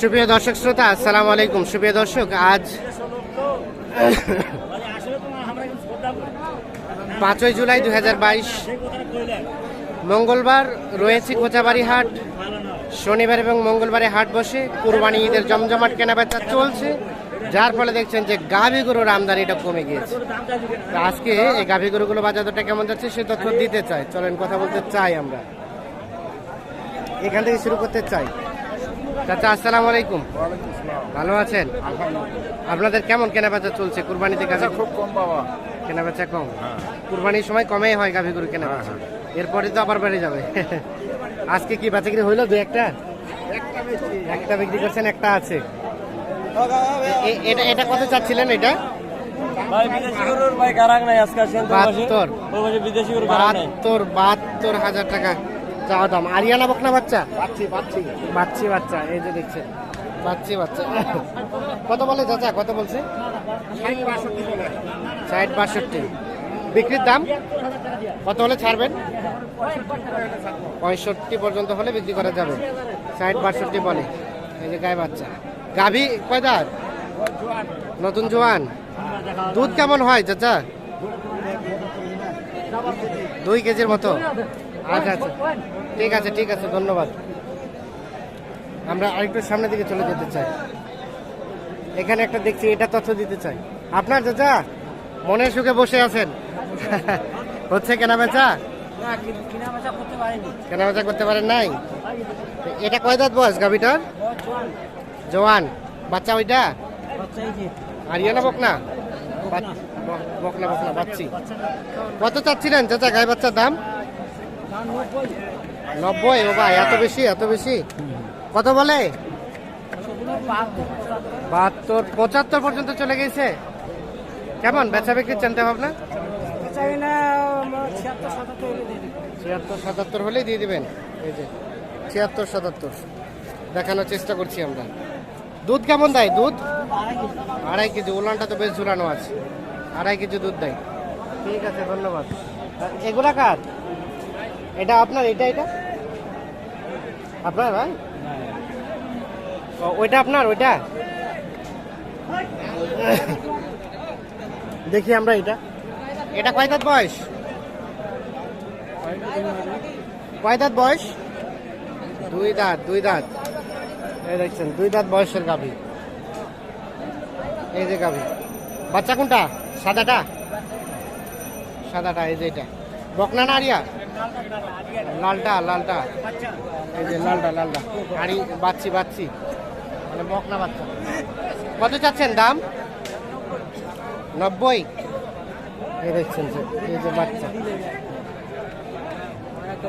সুপ্রিয় দর্শক শ্রোতা, আসসালামু আলাইকুম। সুপ্রিয় দর্শক, আজ পাঁচই জুলাই দু হাজার বাইশ, মঙ্গলবার রয়েছে কোচাবাড়ি হাট। শনিবার এবং মঙ্গলবারে হাট বসে কুরবানি ঈদের জমজমাট কেনাবেচা চলছে। যার ফলে দেখছেন যে গাভী গরুর আমদানিটা কমে গিয়েছে। আজকে এই গাভী গরুগুলো বাজার দরটা কেমন যাচ্ছে সে তথ্য দিতে চাই। চলেন কথা বলতে চাই আমরা। এখান থেকে শুরু করতে চাই। চাচা আসসালামু আলাইকুম। ভালো আছেন? আপনাদের কেমন কেনাবেচা চলছে কুরবানিতে গাভী? খুব কম বাবা কেনাবেচা কম? কুরবানির সময় কমেই হয় গাভী গরু কেনাবেচা। এরপরে তো আবার বেড়ে যাবে। আজকে কি বেচা কিনে হইল দু একটা? একটা বিক্রি করছেন একটা আছে। এটা এটা কত চাচ্ছিলেন এটা? বিদেশি গরুর ভাই গারাং নাই আজকে আসেন তো বাহাত্তর। বিদেশি গরু গারাং নাই। বাহাত্তর বাহাত্তর হাজার টাকা। চাওয়া দাম আরিয়ানা বকনা বাচ্চা? পাচ্ছি পাচ্ছি বাচ্চি বাচ্চা। এই যে দেখছেন। বাচ্চি বাচ্চা। কত বলে চাচা? কত বলছে? ষাট বাষট্টি বিক্রির দাম? কত হলে ছাড়বেন? পঁয়ষট্টি পর্যন্ত হলে বিক্রি করা যাবে। ষাট বাষট্টি বলে। এই যে গায়ে বাচ্চা। গাভী কয় দাঁত নতুন জোয়ান। দুধ কেমন হয় চাচা? দুই কেজির মতো। আচ্ছা আচ্ছা। ঠিক আছে ঠিক আছে ধন্যবাদ। আমরা আরেকটু সামনের দিকে চলে যেতে চাই। এখানে একটা দেখছি এটা তথ্য দিতে চাই। আপনার চাচা মনের সুখে বসে আছেন? হচ্ছে কেনা বেচা? কিনা বেচা করতে পারিনি। নাই? এটা কয় দাঁত বয়স গাভিটার? জওয়ান বাচ্চা ওইটা? আরিয়ানা বকনা? বকনা। বকনা বাচ্চি। কত চাচ্ছিলেন চাচা গায়ে বাচ্চার দাম? নব্বই? ও ভাই, এত বেশি এত বেশি? কত বলে? বাহাত্তর, পঁচাত্তর পর্যন্ত চলে গেছে। কেমন, বেচা বিক্রির চিন্তা ভাবনা? ছিয়াত্তর, সাতাত্তর হলেই দিয়ে দিবেন। এই যে, ছিয়াত্তর, সাতাত্তর। দেখানোর চেষ্টা করছি আমরা। দুধ কেমন দেয়? দুধ? আড়াই কেজি, উলানটা তো বেশ ঝুলানো আছে। আড়াই কেজি দুধ দেয়। ঠিক আছে, ধন্যবাদ। এগুলা কার? এটা আপনার, এটা এটা? আপনার ওইটা আপনার, ওইটা? দেখি আমরা এটা। এটা কয় দাঁত বয়স? কয় দাঁত বয়স? দুই দাঁত দুই দাঁত। এই দেখছেন, দুই দাঁত বয়সের গাভী। এই যে গাভী। বাচ্চা কোনটা? সাদাটা? সাদাটা, এই যে এটা। বকনা না আরিয়া? লালটা লালটা। এই যে লালটা লালটা। আড়ি বাচ্চি বাচ্চি। মানে বকনা বাচ্চা। কত চাচ্ছেন দাম? নব্বই? এই দেখছেন যে, এই যে বাচ্চা।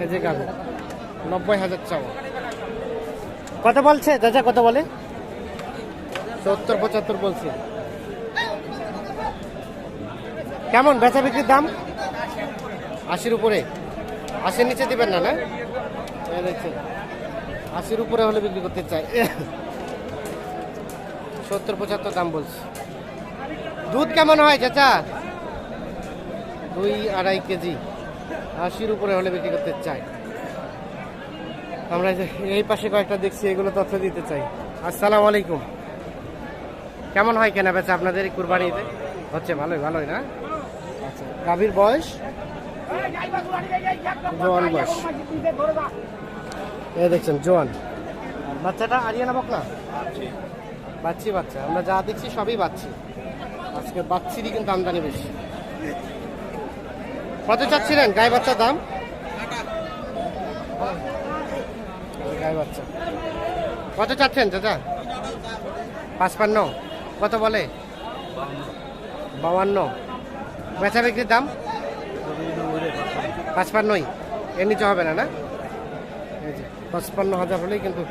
এই যে গাভী। নব্বই হাজার চাও কত বলছে? চাচা, কত বলে? সত্তর, পঁচাত্তর বলছে। কেমন? বেচা বিক্রির দাম? আশির উপরে। আশির নিচে দিবেন না না? আশির উপরে হলে বিক্রি করতে চাই। সত্তর পঁচাত্তর দাম বলছি। দুধ কেমন হয়, চাচা? দুই আড়াই কেজি। আশির উপরে হলে বিক্রি করতে চাই। আমরা এই পাশে কয়েকটা দেখছি, এগুলো তথ্য দিতে চাই। আসসালামু আলাইকুম। কেমন হয় কেনা বেচা আপনাদের কুরবানিতে? হচ্ছে ভালোই ভালোই না? আচ্ছা গাভীর বয়স? জোয়ান বয়স এই দেখছেন, জোয়ান। বাচ্চাটা আরিয়ানা বকনা? বাচ্চি, বাচ্চা। আমরা যা দেখছি সবই বাচ্চি। আজকে বাচ্চিরই কিন্তু আমদানি বেশি। কত চাচ্ছিলেন গায়ে বাচ্চার দাম? গায়ে বাচ্চা। কত চাচ্ছেন, চাচা? পাঁচপান্ন। কত বলে? বাউান্ন। বেচা বিক্রির দাম? পাঁচপান্নই এর নিচে হবে না না? এই যে পাঁচপান্ন হাজার হলেই কিন্তু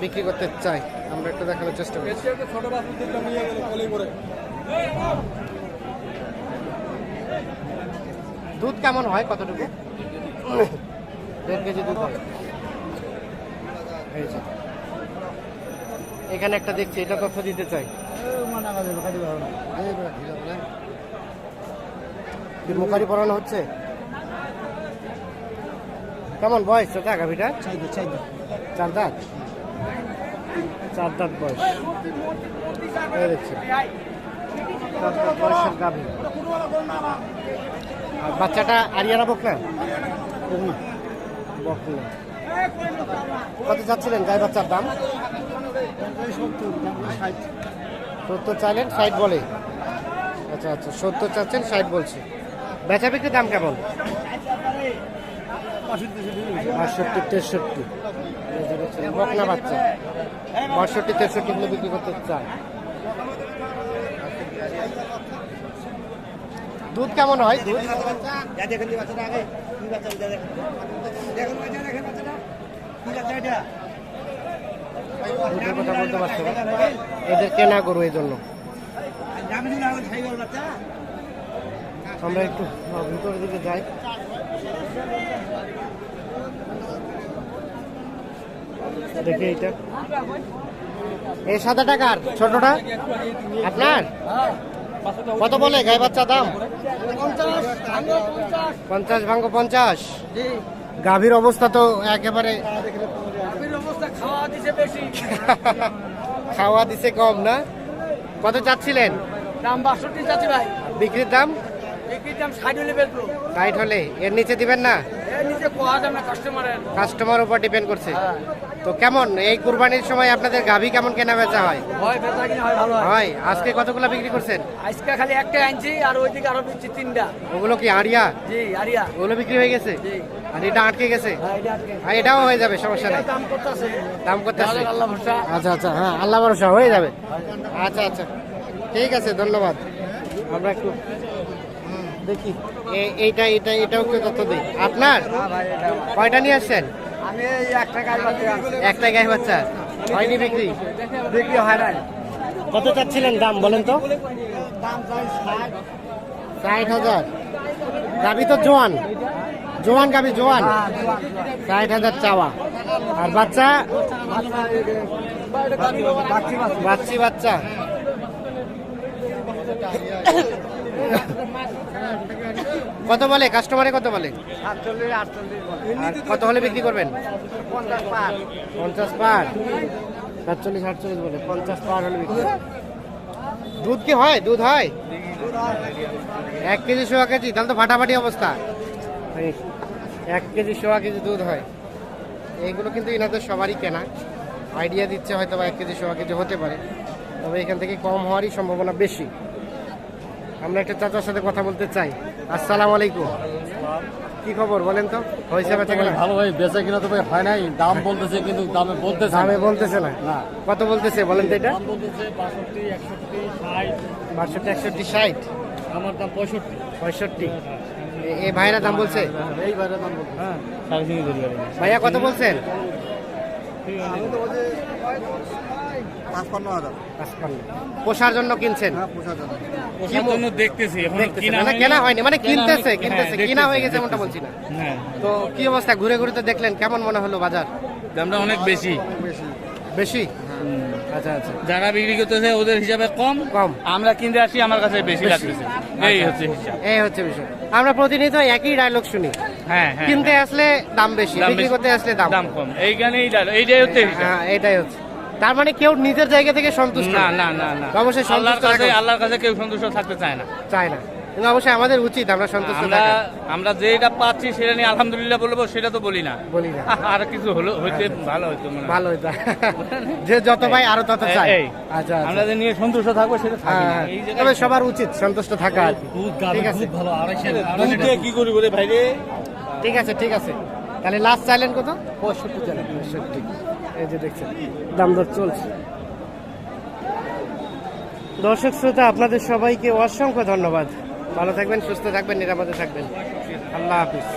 বিক্রি করতে চাই। আমরা একটু দেখানোর চেষ্টা করি দুধ কেমন হয় কতটুকু? দেড় কেজি দুধ হয় এই যে। এখানে একটা দেখছি এটা তথ্য দিতে চাই। কি মুখারি পরানো হচ্ছে? কেমন বয়স চাচা গাভিটা চার দাঁত। চার দাঁত বয়স। চার দাঁত বয়সের গাভী। আর বাচ্চাটা আরিয়ানা বকনা। বকনা। কত চাচ্ছিলেন গাই বাচ্চার দাম? সত্তর চাইলেন ষাট বলে। আচ্ছা আচ্ছা সত্তর চাচ্ছেন ষাট বলছে। বেচা বিক্রির দাম কেমন? বাষট্টি, তেষট্টি। বকনা বাচ্চা। বাষট্টি বিক্রি করতে চায়। দুধ কেমন হয়? দুধ? দুধের কথা বলতে পারছি এদের কেনা গরু এই জন্য। আমরা একটু ভিতরের দিকে যাই। দেখি এইটা। এই সাদা টাকার ছোটটা? আপনার? কত বলে গাই বাচ্চা দাম? পঞ্চাশ ভাঙ্গ পঞ্চাশ। গাভীর অবস্থা তো একেবারে খাওয়া দিছে কম না? কত চাচ্ছিলেন? দাম বাষট্টি চাচ্ছি ভাই। বিক্রির দাম? ষাট হলে এর নিচে দিবেন না? কাস্টমার উপর ডিপেন্ড করছে। তো কেমন? এই কুরবানির সময় আপনাদের গাভী কেমন কেনা বেচা হয়? হয় হয় হয়। হয়। আজকে কতগুলো বিক্রি করছেন? আজকে খালি একটা আনছি আর ওইদিকে আরও বেচছি তিনটা। ওগুলো কি আড়িয়া? জি ওগুলো বিক্রি হয়ে গেছে? আর এটা আটকে গেছে? হ্যাঁ, এটা আটকে। আর এটাও হয়ে যাবে সমস্যা নেই। দাম কত আছে দাম করতে আসছে আল্লাহ আচ্ছা আচ্ছা হ্যাঁ আল্লাহ ভরসা হয়ে যাবে। আচ্ছা আচ্ছা। ঠিক আছে ধন্যবাদ। আমরা একটু দেখি। এইটা এটা এটাও একটু তথ্য দিই। আপনার? কয়টা নিয়ে আসছেন? আমি একটা গাড়ি বাদ একটা গাই বাচ্চা। হয়নি বিক্রি? বিক্রি হয় নাই। কত চাচ্ছিলেন দাম বলেন তো? দাম ষাট। ষাট হাজার। গাবি তো জোয়ান। জোয়ান গাবি জোয়ান। ষাট হাজার চাওয়া। আর বাচ্চা? বাচ্চি বাচ্চা। কত বলে? কাস্টমারে কত বলে? কত হলে বিক্রি করবেন? পঞ্চাশ পার। সাতচল্লিশ আটচল্লিশ বলে। পঞ্চাশ পার হলে বিক্রি দুধ কি হয়? দুধ হয়? এক কেজি সোয়া কেজি? তাহলে তো ফাটাফাটি অবস্থা। এক কেজি সোয়া কেজি দুধ হয়। এইগুলো কিন্তু এনাদের সবারই কেনা। আইডিয়া দিচ্ছে হয়তো বা এক কেজি সোয়া কেজি হতে পারে। তবে এখান থেকে কম হওয়ারই সম্ভাবনা বেশি। আমরা একটা চাচার সাথে কথা বলতে চাই। আসসালামু আলাইকুম। কি খবর বলেন তো? হয়েছে বেচা কেনা? ভালো ভাই বেচা কিনা তো ভাই হয় নাই। দাম বলতেছে কিন্তু দামে বলতেছে দামে বলতেছে না। কত বলতেছে বলেন তো এটা? বাষট্টি একষট্টি ষাট। আমার দাম পঁয়ষট্টি। পঁয়ষট্টি। এ- এ ভাইরা দাম বলছে? এই বাইরে দাম বলতে হ্যাঁ। ভাইয়া কত বলছেন? আমি তো বলছি পাঁচপান্ন হাজার। পোষার জন্য কিনছেন? হ্যাঁ পোষা যাবে কি মো- জন্য দেখতেছি এখন দেখতেছেন। কিনা মানে কেনা হয়নি মানে কিনতেছে কিনতেছে হ্যাঁ, কিনা হয়ে গেছে এমনটা বলছি না। হ্যাঁ। তো কি অবস্থা ঘুরে ঘুরে তো দেখলেন? কেমন মনে হলো বাজার? দামটা অনেক বেশি। বেশি। আচ্ছা আচ্ছা। যারা বিক্রি করতেছে ওদের হিসাবে কম। কম। আমরা কিনতে আসি আমার কাছে বেশি লাগতেছে। এই হচ্ছে এই হচ্ছে বিষয়। আমরা প্রতিনিয়ত একই ডায়লগ শুনি। হ্যাঁ হ্যাঁ। কিনতে আসলে দাম বেশি দাম বিক্রি করতে আসলে দাম কম। এইখানেই ডাল- এইটাই হচ্ছে হ্যাঁ এটাই হচ্ছে। তার মানে কেউ নিজের জায়গা থেকে সন্তুষ্ট না না। না না অবশ্যই আল্লাহর সন্তুষ্ট কাছে আল্লাহর কাছে কেউ সন্তুষ্ট থাকতে চায় না। চায় না। কিন্তু অবশ্যই আমাদের উচিত আমরা সন্তুষ্ট আমরা থাকা। আমরা যেটা পাচ্ছি সেটা নিয়ে আলহামদুলিল্লাহ বলব সেটা তো বলি না। বলি না। আর কিছু হলো হইতে ভালো হইতো মনে ভালো হইতা। যে যত পাই আরও তত চাই আচ্ছা আমরা আচ্ছা যে নিয়ে সন্তুষ্ট থাকব সেটা থাকি না। হ্যাঁ, এই জায়গায়- তবে সবার উচিত সন্তুষ্ট থাকা আর কি। ঠিক আছে। ভালো আড়াইশো কি করি বলে ভাই রে ঠিক আছে ঠিক আছে। তাহলে লাস্ট চাইলেন কত? পঁয়ষট্টি চাইলেন পঁয়ষট্টি। এই যে দেখছেন, দাম দর চলছে। দর্শক শ্রোতা, আপনাদের সবাইকে অসংখ্য ধন্যবাদ। ভালো থাকবেন, সুস্থ থাকবেন, নিরাপদে থাকবেন। আল্লাহ হাফিজ।